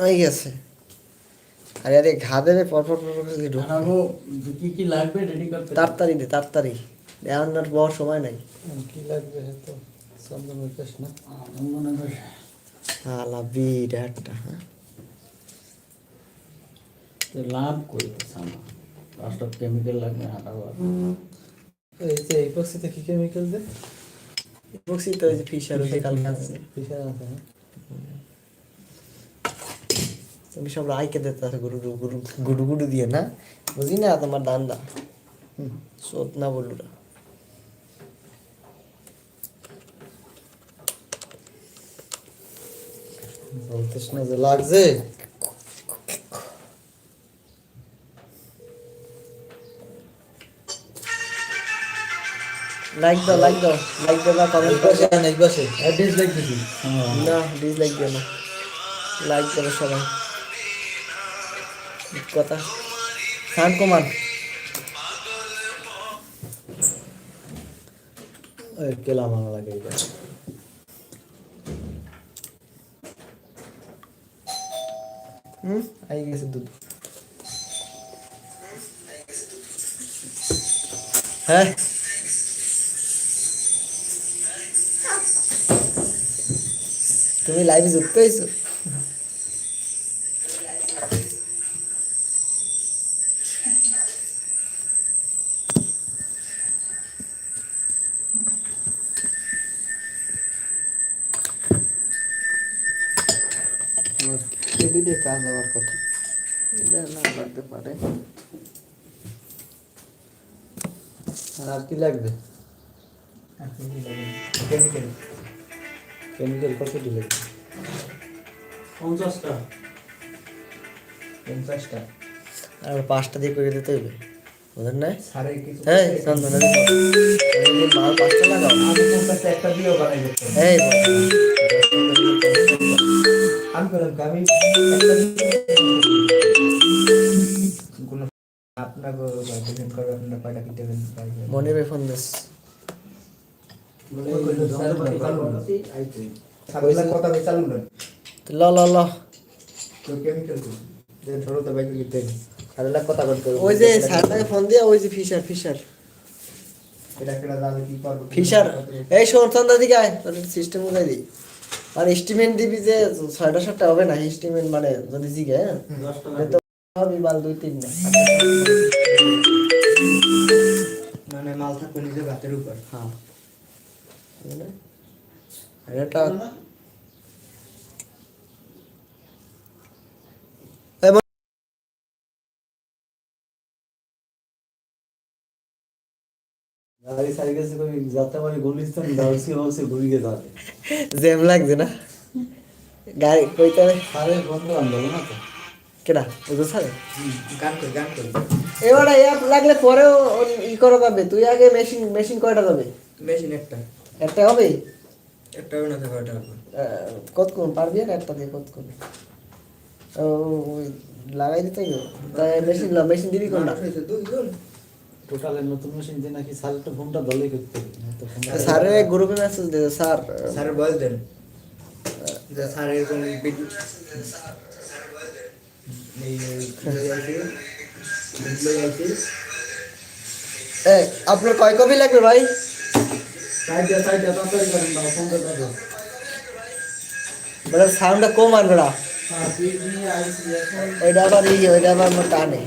হয়ে গেছে। আরে আরে ঘা দেবে পর পর পর পর করে ঢুক। আরও কি কি লাগবে রেডি করতে তাড়াতাড়ি দে তাড়াতাড়ি। এখন আর বড় সময় নাই। কি লাগবে তো চন্দন বিকাশ না? মনে করি আলা বিরাটটা হ্যাঁ। লাভ করতেছে আমার লাস্ট অফ কেমিক্যাল লাগবে হাঁটাবার এই যে ইপক্সিতে কি কেমিক্যাল দে। বলছি ওই যে ফিশার ওই যে কালকে আছে। ফিশার আছে না তুমি সব রাইকে দিতে আছে গুরু গুরু গুডু গুডু দিয়ে না? বুঝি না তোমার দান্দা? সোত না বলুরা। বলতেছ না যে লাগছে? লাইক দাও লাইক দাও লাইক দাও বা কমেন্ট করো। অ্যাড্রেস দেখতেছি না ডিসলাইক দিও না। লাইক করো সবাই। কথা। কুমার। ওই কেলা মানা লাগে এটা হুম? আই গেছে দুধ। হ্যাঁ? তুমি লাইভে যুক্ত হয়েছো আমার এদিকে কাজ হওয়ার কথা। না লাগতে পারে। আর আর কি লাগবে? কেমিক্যাল। কেমিক্যাল কতটি লাগবে? পঞ্চাশটা। পঞ্চাশটা। আর পাঁচটা দিয়ে করে দিতে হইবে বুঝলেন না? সাড়ে কিছু এই চন্দন মাল পাঁচটা লাগাও। একটা দিয়েও বানাই দিতে এই আমি কি, আমি কোনো আপনাকে ডিপেন্ড করবে আপনার কয়টা কি দেবেন? মনির ভাই ফোন দিস। কথা ভাই না ল ল ল। তো। কেমিক্যাল যে ধরো তো বাইকে কি দেন সাড়ে কথা করতে ওই যে স্যারটাকে ফোন দিয়ে ওই যে ফিশার ফিশার। এটা যাবে কি করব? ফিশার। এই শোন চন্দা দিকে আয় তোর সিস্টেম উঠাই দিই। আর এস্টিমেট দিবি যে ছয়টা সাতটা হবে না এস্টিমেট মানে যদি জিগে হ্যাঁ? তো হবে মাল দুই তিন না। মানে মাল থাকবে নিজের ভাতের উপর। হ্যাঁ? এটা গাড়ি সারি গেছে কই যাত্রা গুলিস্তান দাউসি হাউসে ঘুরি গে যাবে। জ্যাম লাগছে না? গাড়ি কইতে আরে বন্ধু বান্ধব না তো? কেডা? বুঝো স্যার গান করি গান করি। এবারে অ্যাপ লাগলে পরেও ই করা যাবে। তুই আগে মেশিন মেশিন কয়টা যাবে? মেশিন একটা। একটা হবে? একটা হবে না তো কয়টা হবে? কত কোন পারবি একটা দিয়ে কত কোন লাগাই দিতে মেশিন মেশিন দিবি কোনটা? দুইজন। টোটালে নতুন মেশিন যে নাকি স্যার একটা ফোনটা দলে করতে গ্রুপে মেসেজ স্যার স্যারের বয়স দেন। যে স্যার এরকম আপনার কয় কপি লাগবে ভাই? সাইড দিয়ে সাইড দিয়ে তাড়াতাড়ি করেন বা ফোন করে দাও বলে সাউন্ডটা কম আনবে না। হ্যাঁ ওইটা আবার ই ওইটা আবার আমার টানে।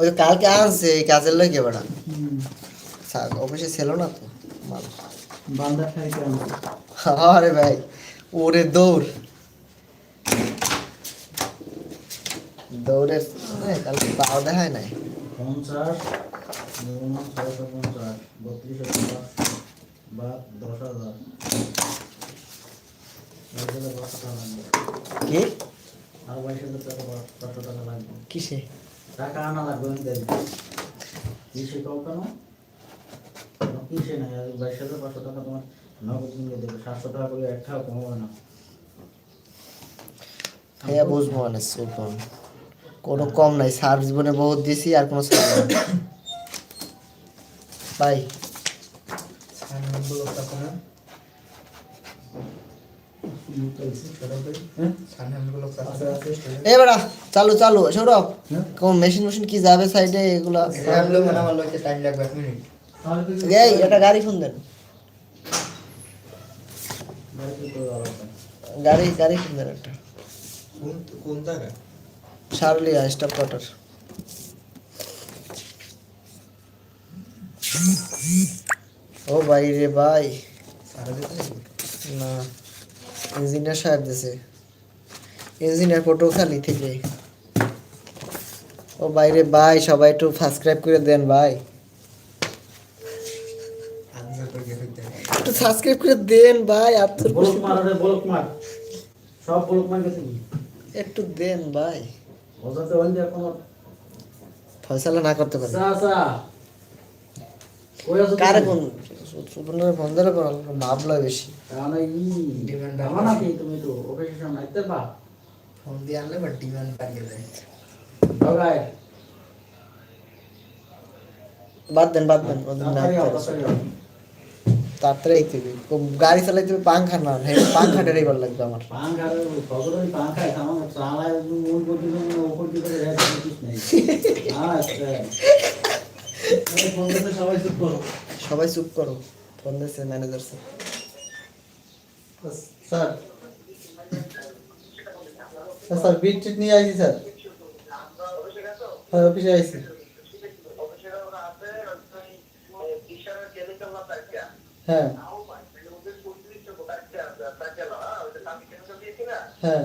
ওই কালকে আনছে এই কাজের লইকে বেড়া। অফিসে ছিল না তো মাল। বান্দা আরে ভাই ওরে দৌড়। দৌড়ের কালকে পাও দেখায় নাই। পঞ্চাশ। ছয়শো পঞ্চাশ টাকা বা দশ হাজার পাঁচশো টাকা লাগবে কি? আর বাইশ হাজার টাকা পাঁচশো টাকা লাগবে কিসে? টাকা আনা লাগবে আমি কিসে কেন? কিসে নাই আর বাইশ হাজার পাঁচশো টাকা তোমার নগদ দেবে সাতশো টাকা করে এক টাকা কমাবে না। হ্যাঁ বুঝব কোনো কম নাই সার জীবনে বহুত দিছি আর কোনো ছাড় চালু চালু সৌরভ। হ্যাঁ? কোন মেশিন মেশিন কি যাবে সাইডে এগুলা? আমার টাইম লাগবে এক মিনিট তাহলে তো কিছু- এই এটা গাড়ি ফোন দেন। গাড়ি গাড়ি ফোন দেন একটা। কোন কোন জায়গা শারলিয়া স্টপ কোয়ার্টার ও ভাই রে ভাই। না ইঞ্জিনিয়ার সাহেব দিছে। ইঞ্জিনিয়ার পটুখালি থেকে। ও বাইরে ভাই সবাই একটু সাবস্ক্রাইব করে দেন ভাই। একটু সাবস্ক্রাইব করে দেন ভাই আপনার বলক মার আরে বলক মার। সব বলক মার গেছে একটু দেন ভাই। ওজাতে ওই দিয়ে কোনো ফয়সালা না করতে পারে। কারে কোন? সুপর্ণের ফোন ধরে ভাবলা বেশি। তাহলে ই Demand আমার নাকি তুমি তো অফিসে নাইতে বা ফোন দিয়ে আনলে বাট ডিমান্ড পারিয়ে দেয়। ঢগায় বাদ দেন বাদ দেন ওদের না তাড়াতাড়ি আইতে গাড়ি চালাইতে পাংখা না হ্যাঁ পাংখাটারই ভালো লাগবে আমার। পাঙ্খা রে, খবর ওই পাঙ্খায় সামান্য চালায় মন করতে ওপর দিকে। আচ্ছা। সবাই চুপ করো। সবাই চুপ করো। ফোন দিয়েছে manager sir. Sir. Sir, sir bit টিট নিয়ে আইছি স্যার। হ্যাঁ অফিসে আইছি। হ্যাঁ। হ্যাঁ।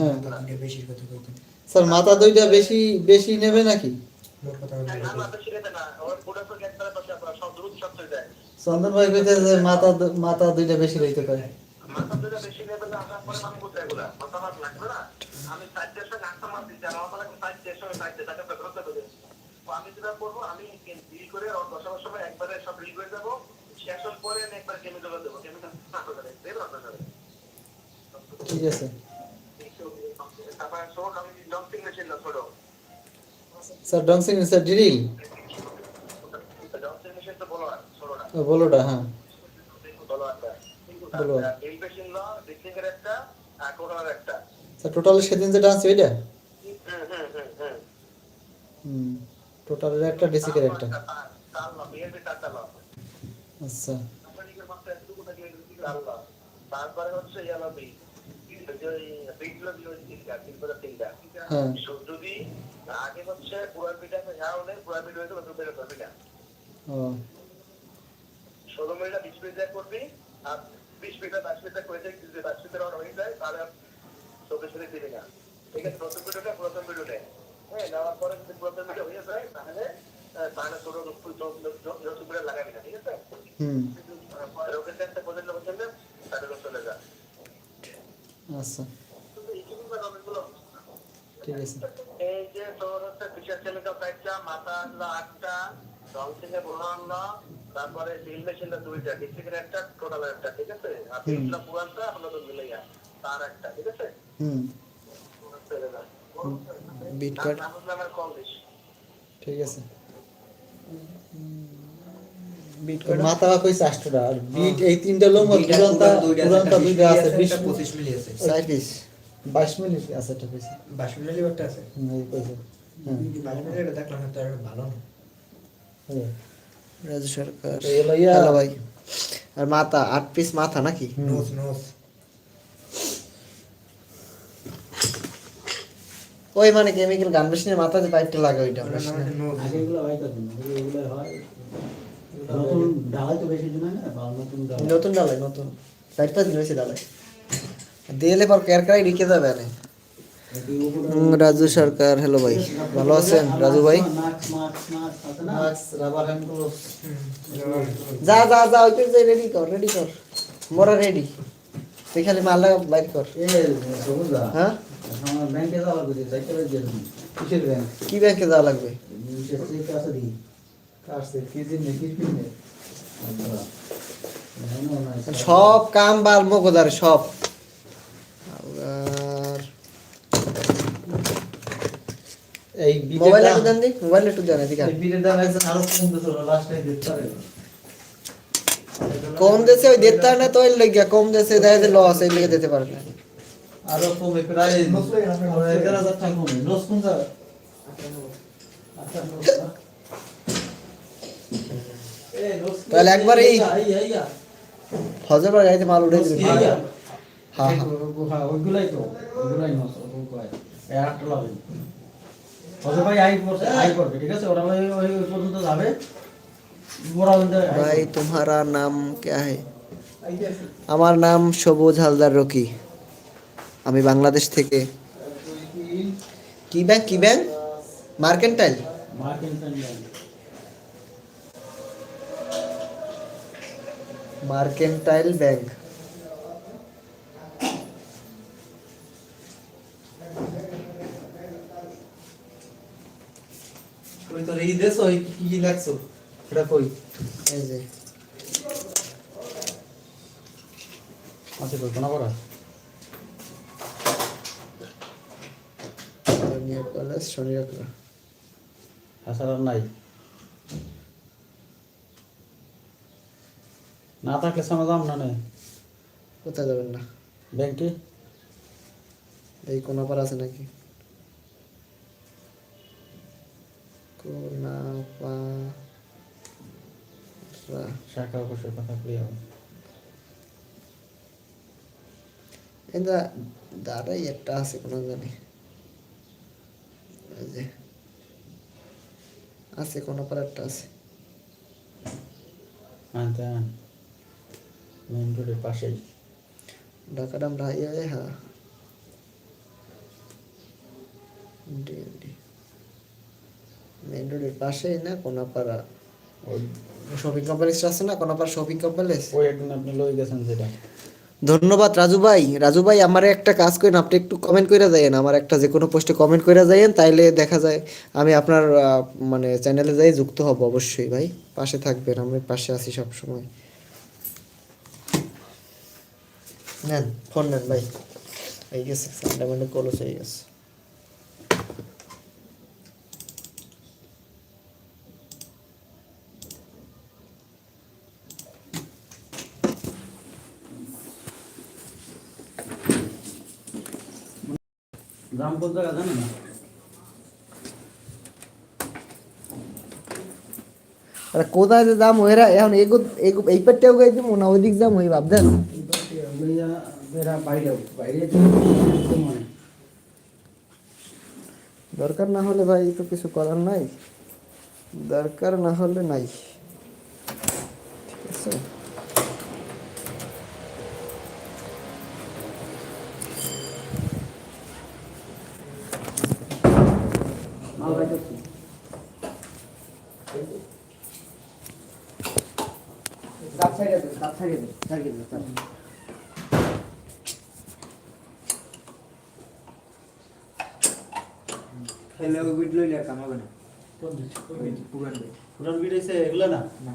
হ্যাঁ। বেশি কথা কইতেন স্যার মাথা দুইটা বেশি বেশি নেবে নাকি? চন্দন ভাই কইতে যে মাথা মাথা দুইটা বেশি রইতে পারে। আমি যেটা করব আমি বিল করে বসাবার সময় একবারে সব বিল করে শেষ পরে আমি একবার কেমিক্যাল দেবো কেমিক্যাল ঠিক আছে। স্যার ডংসিং স্যার ড্রিল বলোটা হ্যাঁ। স্যার টোটাল সেদিন যেটা আছে ওইটা হুম টোটালের একটা ডিসিকের একটা। আচ্ছা। তারপরে হচ্ছে ইয়ালো যদি আগে হচ্ছে পুরা পিঠা হ্যাঁ হলে পুরা পিঠা হয়েছে দুটো পিঠা করবি না ষোলো বিশ মিনিট করবি আর বিশ মিনিটটা দশ মিনিট করে দেয় যদি দশ মিনিট রাউন্ড হয়ে যায় তাহলে চব্বিশ মিনিট দিবি না। ঠিক আছে প্রথম ভিডিওটা প্রথম ভিডিওটা হ্যাঁ নেওয়ার পরে যদি প্রথম ভিডিও হয়ে যায় তাহলে তাহলে ছোট করে লাগাবি না ঠিক আছে? হুম। রোগের টেস্টে পর্যন্ত পর্যন্ত তাহলে চলে যা। আচ্ছা। ঠিক আছে। এই যে তোর হচ্ছে বিশেষ কেমিক্যাল সাইডটা মাথা আনলো আটটা রং থেকে বড় তারপরে ড্রিল মেশিনটা দুইটা ডিস্ট্রিক্টের একটা টোটাল একটা ঠিক আছে? আর তিনটা পুরানটা নতুন মিলাইয়া তার একটা ঠিক আছে? হুম। বিট কল ঠিক আছে। মাথা কইছে আর বিট এই তিনটা লোম দুরান্তা দুরান্তা দুইটা আছে 20 পঁচিশ মিলি আছে চার পিস 22 মিনিট আছে। এটা কইছে বাইশ মিলি লিভারটা আছে। হুম, কইছে। হ্যাঁ। বাইশ মিলি এটা দেখলাম তো ভালো না। রাজু সরকার। তো এলো হ্যালো ভাই। আর মাথা আট পিস মাথা নাকি? নোস নোস ওই মানে কেমিক্যাল গান মেশিনের মাথাতে পাইপটা লাগা ওইটা আগে এগুলো হয়। নতুন ডালাই তো বেশি দিন হয় না? বা নতুন ডালাই? নতুন ডালাই নতুন। চার পাঁচ দিন হয়েছে ডালাই। দিলে পর কেরকারাই ঢুকে যাবে না এটি উপরে হুম, রাজু সরকার হ্যালো ভাই। ভালো আছেন রাজু ভাই? যা যা যা ওইটা যাই রেডি কর রেডি কর। মোরা রেডি তুই খালি মাল বাইর কর। হ্যাঁ? ব্যাংকে কিসের ব্যাংক কি ব্যাংকে যাওয়া লাগবে? সব কাম বাল মগদার সব। আর এই মোবাইল একটু দেন দি মোবাইল একটু দেন এদিকে। এই বিটের দাম একজন আরও কম দিছিল লাস্ট টাইম দিতে কম দেশে ওই দিতে না তো লেগে কম দেশে দেয় যে লস এই লেগে দিতে পারে না আরও কমে প্রায় টাকা কমে। তাহলে একবার এই হজর পর মাল উঠে দিবি। ভাই তোমারা নাম ক্যা আমার নাম সবুজ হালদার রকি। আমি বাংলাদেশ থেকে। কি ব্যাংক কি bank? Mercantile. Mercantile mercantile bank. ওই তোর এই দেশ ওই কি কি লাগছো এটা কই? এই যে। আছে নিউ কলেজ শনি রাখলা নাই। না থাকলে শোনা যাম না কোথায় যাবেন না? ব্যাংকে? এই কোনা পার আছে নাকি? শাখা অবশ্যই কথা বলি এটা দাঁড়াই একটা আছে কোনো জানি। যে আছে কোনো পার একটা আছে। আন। মেন রোডের পাশেই ঢাকা ডাম রাইয়া হ্যাঁ মেন রোডের পাশেই না কোনাপাড়া? ওই শপিং কমপ্লেক্স আছে না কোনাপাড়া শপিং কমপ্লেক্স ওই একদিন আপনি লই গেছেন যেটা। ধন্যবাদ রাজু ভাই। রাজু ভাই আমার একটা কাজ করেন আপনি একটু কমেন্ট করে যাইয়েন। আমার একটা যে কোনো পোস্টে কমেন্ট করে যাইয়েন তাইলে দেখা যায় আমি আপনার মানে চ্যানেলে যাই যুক্ত হব অবশ্যই ভাই। পাশে থাকবেন আমি পাশে আছি সব সময় নেন ফোন নেন ভাই এই গেছে সান্ডামেন্টে কলস হয়ে গেছে আরে কোথায় যে দাম হইরা এখন এগো এই পেটটাও গাই দিব না ওইদিক দাম হই ভাবদেন লইয়া বাইরে বাইরে মানে দরকার না হলে ভাই তো কিছু করার নাই। দরকার না হলে নাই। ঠিক আছে? মাল বাইরেছি খেলে ওই বিট লইলে কাম হবে না কোন পুরান ভাই পুরান বিড়াইছে এগুলো না না